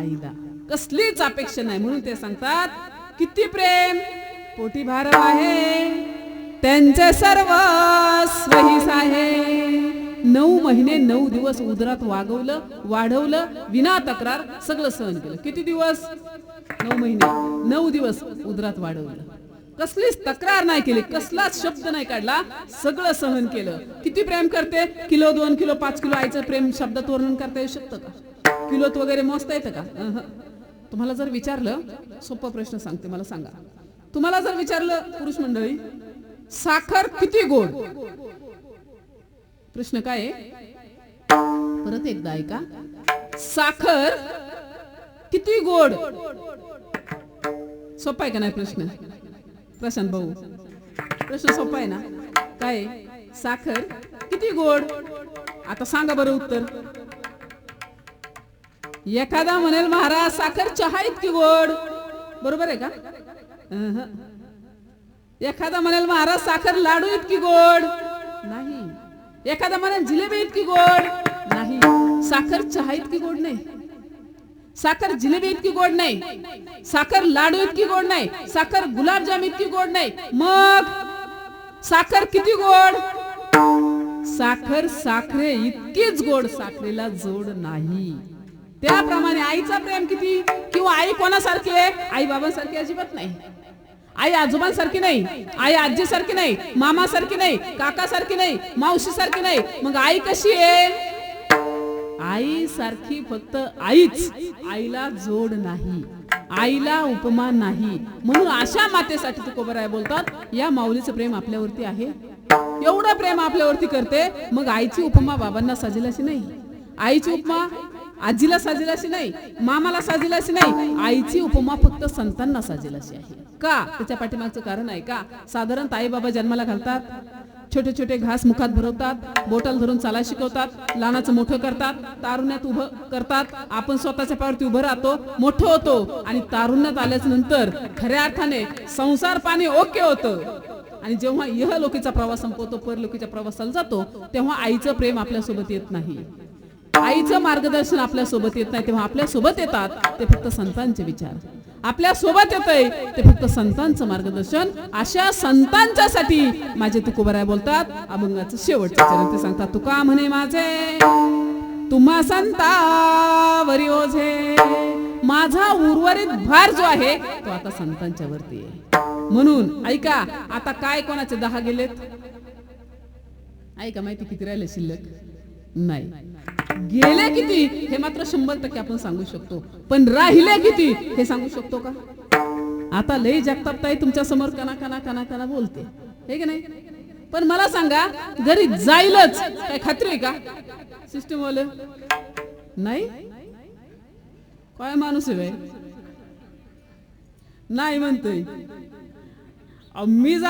आईला. कसलीच अपेक्षा नाही. म्हणून ते सांगतात किती प्रेम पोटी भारव आहे. त्यांचे सर्व स्वहीस आहे. नऊ महिने नऊ दिवस उदरात वागवलं वाढवलं विना तक्रार सगळं सहन केलं. किती दिवस? नऊ महिने. नऊ दिवस उदरात वाढवलं. कसलीच तक्रार नाही केली. कसलाच शब्द नाही काढला. सगळं सहन केलं. किती प्रेम करते? किलो दोन किलो पाच किलो आईचं प्रेम शब्दात वर्णन करता येऊ शकतं का? किलोत वगैरे मोजता येतं का? तुम्हाला जर विचारलं सोपा प्रश्न सांगते मला सांगा. तुम्हाला जर विचारलं पुरुष मंडळी साखर किती गोड? प्रश्न काय आहे? परत एकदा ऐका. साखर किती गोड? सोपा आहे का नाही प्रश्न? प्रशांत भाऊ. प्रश्न सोपा आहे ना? काय साखर किती गोड? आता सांगा बरं उत्तर. एखादा म्हणेल महाराज साखर चहा इतकी गोड. बरोबर आहे का? एखादा म्हणेल महाराज साखर लाडू इतकी गोड. नाही. एखादा म्हणेल जिलेबी इतकी गोड. नाही. साखर चहा इतकी गोड नाही. साखर जिलेबी इतकी गोड नाही. साखर लाडू इतकी गोड नाही. साखर गुलाबजाम इतकी गोड नाही. मग? साखर किती गोड? साखर साखरे इतकीच गोड साखरेला जोड नाही. त्याप्रमाणे आईचा प्रेम किती? किंवा आई कोणासारखी आहे? आई बाबांसारखी अजिबात नाही. आई आजोबांसारखी नाही. आई आजीसारखी नाही. मामासारखी नाही. काकासारखी नाही. मावशीसारखी नाही. मग आई कशी आहे? आई सारखी फक्त आईच. आईला जोड नाही. आईला उपमान नाही. म्हणून अशा मातेसाठी तुकोबराय बोलतात या माऊलीचं प्रेम आपल्यावरती आहे. एवढं प्रेम आपल्यावरती करते मग आईची उपमा बाबांना साजेल अशी नाही. आईची उपमा आजीला साजेल अशी नाही मामाला साजेल अशी नाही आईची उपमा फक्त संतांना साजेल अशी आहे. का? त्याच्या पाठीमागचं कारण आहे का? साधारणतः आई बाबा जन्माला घालतात छोटे छोटे घास मुखात भरवतात बोटल धरून चालायला शिकवतात लहानाचं मोठं करतात तारुण्यात उभं करतात आपण स्वतःच्या पायावरती उभं राहतो मोठं होतो आणि तारुण्यात आल्यानंतर खऱ्या अर्थाने संसार पाणी ओके होतं. आणि जेव्हा यह लोकीचा प्रवास संपवतो परलोकीच्या प्रवासाला जातो तेव्हा आईचं प्रेम आपल्यासोबत येत नाही. आईचं मार्गदर्शन आपल्यासोबत येत नाही तेव्हा आपल्यासोबत येतात ते फक्त संतांचे विचार. आपल्यासोबत येतंय ते फक्त संतांचं मार्गदर्शन. अशा संतांच्यासाठी माझे तुकोबराय बोलतात अभंगाचं शेवटचं चरण ते सांगतात तुका म्हणे माझे तुम्हा संतावरी ओझे माझा उर्वरित भार जो आहे तो आता संतांच्या वरती आहे. म्हणून ऐका आता काय कोणाचे दहा गेलेत? ऐका माहिती किती राहिले शिल्लक? नाही. गेले किती हे मात्र शंभर टक्के आपण सांगू शकतो. पण राहिले किती हे सांगू शकतो का? आता लय जगतापताई तुमच्यासमोर कना कना कना कना बोलते. हे की नाही? पण मला सांगा घरी जाईलच काय खात्री आहे का? सिस्टम वाले? नाही? काय माणूस आहे नाही म्हणतोय. मी